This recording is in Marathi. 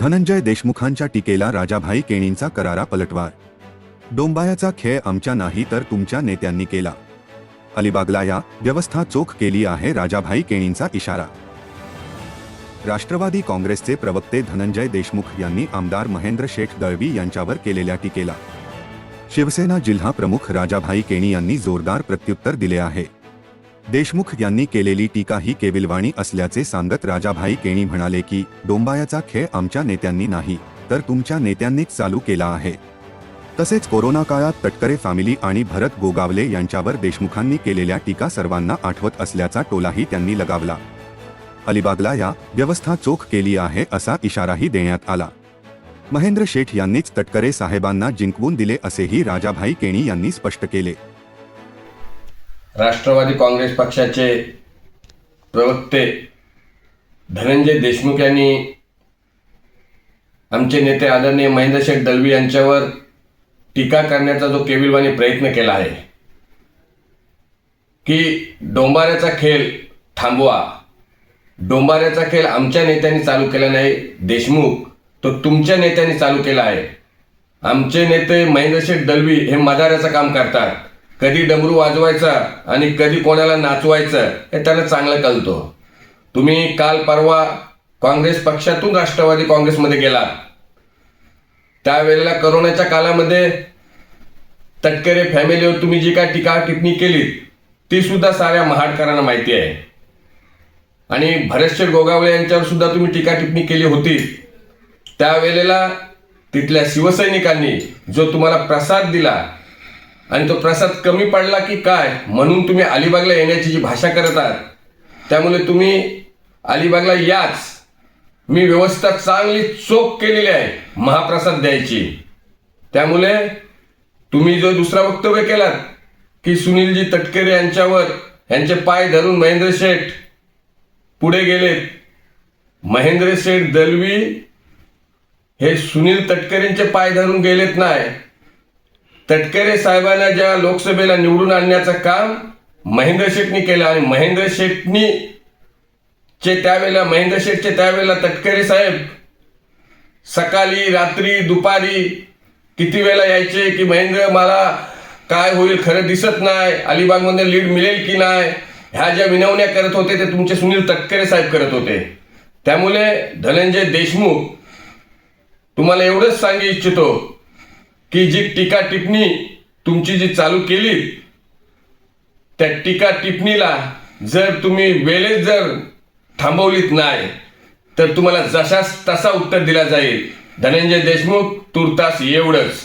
धनंजय देशमुखांच्या टीकेला राजाभाई केणींचा करारा पलटवार. डोंबायाचा खेळ आमच्या नाही तर तुमच्या नेत्यांनी केला. अलिबागला या व्यवस्था चोख केली आहे राजाभाई केणींचा इशारा. राष्ट्रवादी काँग्रेसचे प्रवक्ते धनंजय देशमुख यांनी आमदार महेंद्र शेख दळवी यांच्यावर केलेल्या टीकेला. शिवसेना जिल्हा प्रमुख राजाभाई केणी यांनी जोरदार प्रत्युत्तर दिले आहे. देशमुख यांनी केलेली टीका ही केविलवाणी असल्याचे सांगत राजाभाई केणी म्हणाले की डोंबायाचा खेळ आमच्या नेत्यांनी नाही तर तुमच्या नेत्यांनीच चालू केला आहे. तसेच कोरोना काळात तटकरे फॅमिली आणि भरत गोगावले यांच्यावर देशमुखांनी केलेल्या टीका सर्वांना आठवत असल्याचा टोलाही त्यांनी लगावला. अलिबागला या व्यवस्था चोख केली आहे असा इशाराही देण्यात आला. महेंद्र शेठ यांनीच तटकरे साहेबांना जिंकवून दिले असेही राजाभाई केणी यांनी स्पष्ट केले. राष्ट्रवादी काँग्रेस पक्षाचे प्रवक्ते धनंजय देशमुख यांनी आमचे नेते आदरणीय महेंद्र शेठ यांच्यावर टीका करण्याचा जो केविलवाणी प्रयत्न केला आहे की डोंबाऱ्याचा खेळ थांबवा. डोंबाऱ्याचा खेळ आमच्या नेत्यांनी चालू केला नाही देशमुख तो तुमच्या नेत्यांनी चालू केला आहे. आमचे नेते महेंद्रशेठ दळवी हे मदाराचं काम करतात. कधी डमरू वाजवायचा आणि कधी कोणाला नाचवायचं हे त्यांना चांगलं कळतो. तुम्ही काल परवा काँग्रेस पक्षातून राष्ट्रवादी काँग्रेसमध्ये गेला. त्यावेळेला करोनाच्या काळामध्ये तटकरे फॅमिलीवर तुम्ही जी काय टीका टिप्पणी केली ती सुद्धा साऱ्या महाडकरांना माहिती आहे. आणि भरतशेठ गोगावळे यांच्यावर सुद्धा तुम्ही टीका टिप्पणी केली होती. त्यावेळेला तिथल्या शिवसैनिकांनी जो तुम्हाला प्रसाद दिला आणि तो प्रसाद कमी पडला की काय? म्हणून तुम्ही अलिबागला येण्याची जी भाषा करत आहात त्यामुळे तुम्ही अलिबागला याच. मी व्यवस्था चांगली चोख केलेली आहे महाप्रसाद द्यायची. त्यामुळे तुम्ही जो दुसरा वक्तव्य केलात की सुनीलजी तटकरे यांच्यावर यांचे पाय धरून महेंद्र शेठ पुढे गेलेत. महेंद्र शेठ दलवी हे सुनील तटकरेंचे पाय धरून गेलेत नाही. तटकरे साहेबांना ज्या लोकसभेला निवडून आणण्याचं काम महेंद्र शेठनी केलं आणि महेंद्र शेठनी चे त्यावेळेला महेंद्र शेठचे त्यावेळेला तटकरे साहेब सकाळी रात्री दुपारी किती वेळा यायचे की महेंद्र मला काय होईल खरं दिसत नाही अलिबागमध्ये लीड मिळेल की नाही ह्या ज्या विनवण्या करत होते ते तुमचे सुनील तटकरे साहेब करत होते. त्यामुळे धनंजय देशमुख तुम्हाला एवढंच सांगू इच्छितो की जी टीका टिप्पणी तुमची जी चालू केली त्या टीका टिप्पणीला जर तुम्ही वेळेत जर थांबवलीत नाही तर तुम्हाला जशास तसा उत्तर दिला जाईल. धनंजय देशमुख तुर्तास एवढंच.